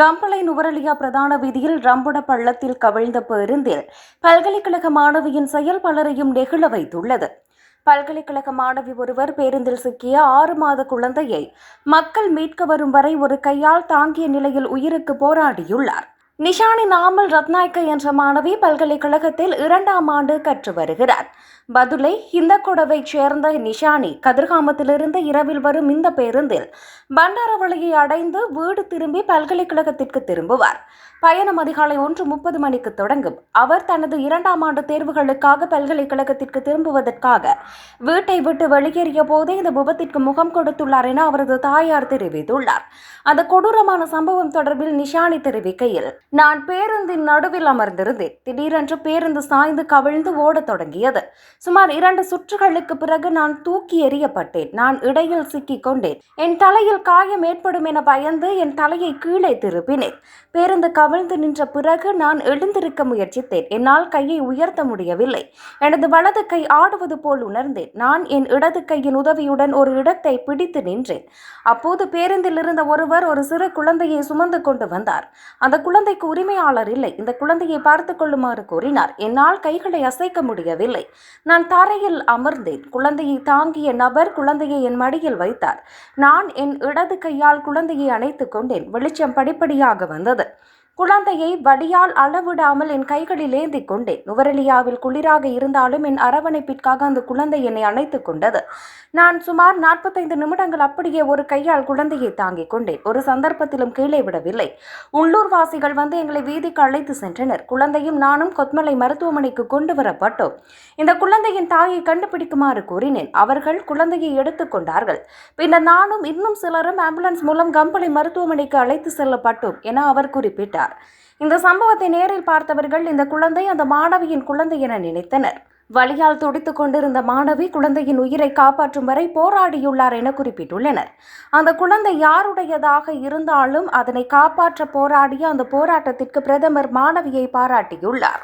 கம்பளை நுவரலியா பிரதான வீதியில் ரம்புட பள்ளத்தில் கவிழ்ந்த பேருந்தில் பல்கலைக்கழக மாணவியின் செயல் பலரையும் நெகிழ வைத்துள்ளது. பல்கலைக்கழக மாணவி ஒருவர் பேருந்தில் சிக்கிய ஆறு மாத குழந்தையை மக்கள் மீட்க வரும் வரை ஒரு கையால் தாங்கிய நிலையில் உயிருக்கு போராடியுள்ளார். நிஷானி நாமல் ரத்நாயக்க என்ற மாணவி பல்கலைக்கழகத்தில் இரண்டாம் ஆண்டு கற்று வருகிறார். பதுளை ஹிந்தகொடவைச் சேர்ந்த நிஷானி கதிர்காமத்திலிருந்து இரவில் வரும் இந்த பேருந்தில் பண்டாரவளையை அடைந்து வீடு திரும்பி பல்கலைக்கழகத்திற்கு திரும்புவார். பயணம் அதிகாலை ஒன்று முப்பது மணிக்கு தொடங்கும். அவர் தனது இரண்டாம் ஆண்டு தேர்வுகளுக்காக பல்கலைக்கழகத்திற்கு திரும்புவதற்காக வீட்டை விட்டு வெளியேறிய போதே இந்த விபத்திற்கு முகம் கொடுத்துள்ளார் என அவரது தாயார் தெரிவித்துள்ளார். அந்த கொடூரமான சம்பவம் தொடர்பில் நிஷானி தெரிவிக்கையில் நான் பேருந்தின் நடுவில் அமர்ந்திருந்தேன். திடீரென்று பேருந்து சாய்ந்து கவிழ்ந்து ஓடத் தொடங்கியது. சுமார் இரண்டு சுற்றுகளுக்கு பிறகு நான் தூக்கி எறியப்பட்டேன். நான் இடையில் சிக்கிக் கொண்டேன். என் தலையில் காயம் ஏற்படும் என பயந்து என் தலையை கீழே திருப்பினேன். பேருந்து கவிழ்ந்து நின்ற பிறகு நான் எழுந்திருக்க முயற்சித்தேன். என்னால் கையை உயர்த்த முடியவில்லை. எனது வலது கை ஆடுவது போல் உணர்ந்தேன். நான் என் இடது கையின் உதவியுடன் ஒரு இடத்தை பிடித்து நின்றேன். அப்போது பேருந்தில் இருந்த ஒருவர் ஒரு சிறு குழந்தையை சுமந்து கொண்டு வந்தார். அந்த குழந்தை குழந்தைக்கு உரிமையாளர் இல்லை. இந்த குழந்தையை பார்த்து கொள்ளுமாறு கூறினார். என்னால் கைகளை அசைக்க முடியவில்லை. நான் தரையில் அமர்ந்தேன். குழந்தையை தாங்கிய நபர் குழந்தையை என் மடியில் வைத்தார். நான் என் இடது கையால் குழந்தையை அணைத்து கொண்டேன். வெளிச்சம் படிப்படியாக வந்தது. குழந்தையை வடியால் அளவிடாமல் என் கைகளில் ஏந்திக் கொண்டேன். நுவரெலியாவில் குளிராக இருந்தாலும் என் அரவணைப்பிற்காக அந்த குழந்தை என்னை அணைத்துக் கொண்டது. நான் சுமார் நாற்பத்தைந்து நிமிடங்கள் அப்படியே ஒரு கையால் குழந்தையை தாங்கிக் கொண்டேன். ஒரு சந்தர்ப்பத்திலும் கீழே விடவில்லை. உள்ளூர்வாசிகள் வந்து எங்களை வீதிக்கு அழைத்து சென்றனர். குழந்தையும் நானும் கொத்மலை மருத்துவமனைக்கு கொண்டு வரப்பட்டோம். இந்த குழந்தையின் தாயை கண்டுபிடிக்குமாறு கூறினேன். அவர்கள் குழந்தையை எடுத்துக் கொண்டார்கள். பின்னர் நானும் இன்னும் சிலரும் ஆம்புலன்ஸ் மூலம் கம்பளை மருத்துவமனைக்கு அழைத்து செல்லப்பட்டோம் என அவர் குறிப்பிட்டார். இந்த சம்பவத்தை நேரில் பார்த்தவர்கள் இந்த குழந்தை அந்த மாணவியின் குழந்தை என நினைத்தனர். வலியால் துடித்துக் கொண்டிருந்த மாணவி குழந்தையின் உயிரை காப்பாற்றும் வரை போராடியுள்ளார் என குறிப்பிட்டுள்ளனர். அந்த குழந்தை யாருடையதாக இருந்தாலும் அதனை காப்பாற்ற போராடிய அந்த போராட்டத்திற்கு பிரதமர் மாணவியை பாராட்டியுள்ளார்.